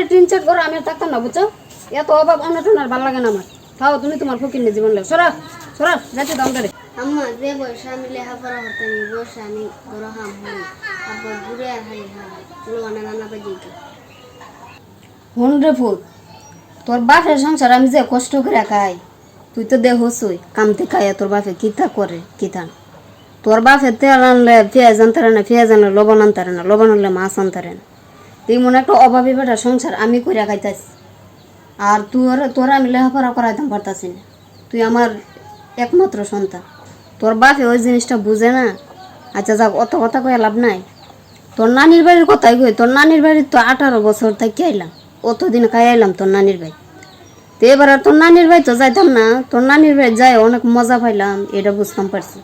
এই টিন চেট করো আমি থাকতাম না বুঝছ? এত অভাব অনটন আর ভালো লাগে না আমার। খাও তুমি তোমার ফকির নিয়ে জীবন লেও। সরা সরা যাচ্ছি দাম করে আম্মা যে বয়সে আমি লেখাপড়া করতাম এই বয়সে আমি বড় হাম হই ঘুরে আর হাই হা চলো অনেক রান্না বাজি হন রে ফুল তোর বাপের সংসার আমি যে কষ্ট করে খাই তুই তো দেহ হসুই কামতে খাইয়া তোর বাপে কিতা করে কিতা না। তোর বাপে তেল আনলে পেঁয়াজ আনতারে না পেঁয়াজ আনলে লবণ আনতারে না লবণ আনলে মাছ আনতারে না। তুই মনে একটা অভাবী বেটা, সংসার আমি করে খাইতাছি। আর তোর তোর আমি লেখাপড়া করাইতাম পারতাছি না। তুই আমার একমাত্র সন্তান। তোর বাপে ওই জিনিসটা বুঝে না। আচ্ছা যাক, অত কথা কয়ে লাভ নাই। তোর নানির বাড়ির কথাই কই, তোর নানির বাড়ির তো আঠারো বছর থেকে আইলাম। অতদিন খাই আইলাম তোর নানির বাড়ি। তো এবার আর তোর নানির বাড়ি তো যাইতাম না। তোর নানির বাড়ি যাই অনেক মজা পাইলাম, এটা বুঝতাম পারছি।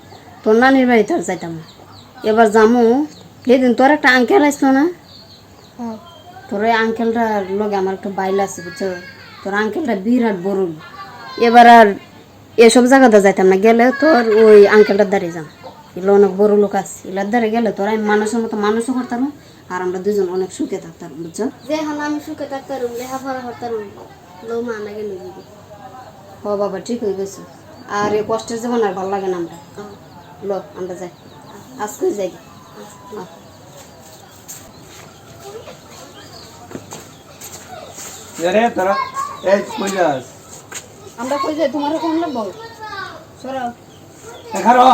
তোর নানির বাড়ি তো আর যাইতাম না। এবার যামু। সেদিন তোর একটা আঙ্কেল আসতো না? তোর ওই আঙ্কেলটার লগে আমার একটু বাইল আছে বুঝছ? তোর আঙ্কেলটা বিরাট বড় এবার আর এসব জায়গাতে যাইতাম না গেলে তোর ওই আঙ্কেলটার দ্বারে যাম। এগুলো অনেক বড় লোক আছে এগুলোর দ্বারে গেলে তোর আমি মানুষের মতো মানুষও করতাম আর আমরা দুজন অনেক সুখে থাকতাম বুঝছ? যে এখন আমি সুখে থাকতাম লেখাপড়া করতাম লো মা না গেলে ও বাবা ঠিক হয়ে গেছে। আর এই কষ্টের জীবন আর ভালো লাগে না আমরা। লো আমরা যাই। আজকে যাই। রে তোরা এই কই যাস? আমরা কই যাই? তোমার কোন লাগবো? সরাও দেখারো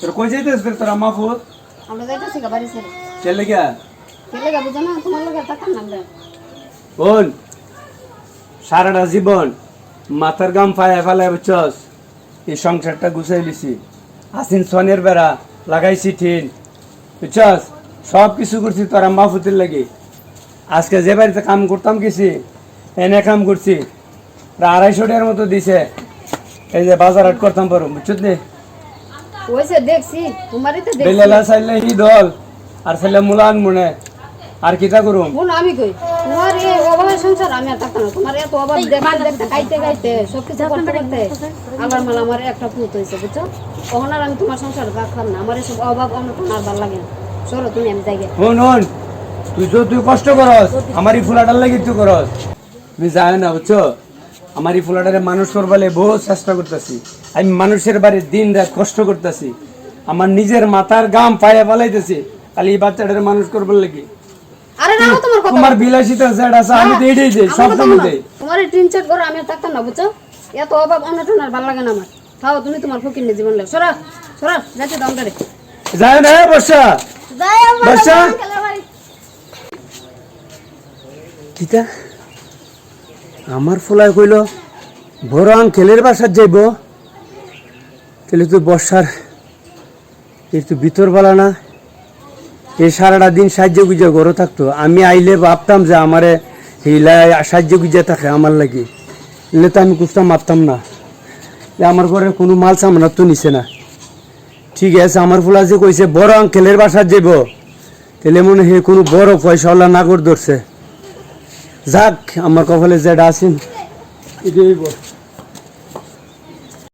তোর কই যাইতেছ রে তোরা মাহফুজ? আমরা যাইতেছি গা বাড়ি ছেড়ে। চলে গিয়া? কেলে গা বুঝো না তোমার লগে না আমরা বোন সারাটা জীবন মাথার গাম ফায়া ফেলায় বুঝছস এই সংসারটা গুছাই লিছি। আসিন সনের বেড়া লাগাইছি ঠিন বুঝছস? সব কিছু করছি তোরা মাহফুতের লাগে। আজকে যে বাড়িতে কাম করতাম গেছি এনে কাম করছি। আড়াইশো টাকার মতো দিছে। এই যে বাজার হাট করতাম পারো বুঝছত নি? ওইসে দেখছি তোমারই তো দেখছি। বেলেলা চাইলে ই দল আর চাইলে মুলান মনে। আর কিতা করুম? বোন আমি কই তোমার এই অভাবের সংসার আমি আর থাকতাম তোমার এত অভাব দেখতে দেখতে খাইতে খাইতে সব কিছু করতে করতে আবার মালা আমার একটা পুত বুঝছ? তখন আর আমি তোমার সংসার রাখলাম না। আমার এসব অভাব অনটন আর ভালো লাগে না। সরো তুমি আমি যাই গে। হন হন। তুই তো তুই কষ্ট করস আমার এই ফুলাটার লাগি তুই করস। তুমি জানো না বুঝছ? আমার এই ফুলাটারে মানুষ করবালে বহু চেষ্টা করতেছি। আমি মানুষের বাড়ি দিন রাত কষ্ট করতেছি। আমার নিজের মাথার গাম পায়ে পালাইতেছি খালি এই বাচ্চাটারে মানুষ করবার লাগি আরে না তোমার কথা। তোমার বিলাসিতা যেটা আছে আমি তো এটাই দেই সব সময় দেই তোমার টিন করে আমি থাকতাম না বুঝছ? এত অভাব অনটন আর ভালো লাগে না আমার। খাও তুমি তোমার ফকির জীবন লেও। সরা সরা যাচ্ছি দাম করে যায় না বর্ষা। আমরা বর্ষা খেলা কিতা? আমার ফলায় কইল, বড় আঙ্কেলের বাসার যাইব। তাহলে তো বর্ষার এই তো ভিতর বলা না। এই সারাটা দিন সাহায্য গুজে ঘরে থাকতো। আমি আইলে ভাবতাম যে আমারে হিলা সাহায্য গুজে থাকে আমার লাগি। এলে তো আমি কুস্তা মারতাম না। আমার ঘরে কোনো মাল সামনা তো নিছে না। ঠিক আছে, আমার ফুলা যে কইছে, বড় আঙ্কেলের বাসার যাইব। তাহলে মনে হয় কোনো বড় পয়সাওয়ালা নাগর ধরছে। যাক আমার কপালে যেটা আছেন এটাই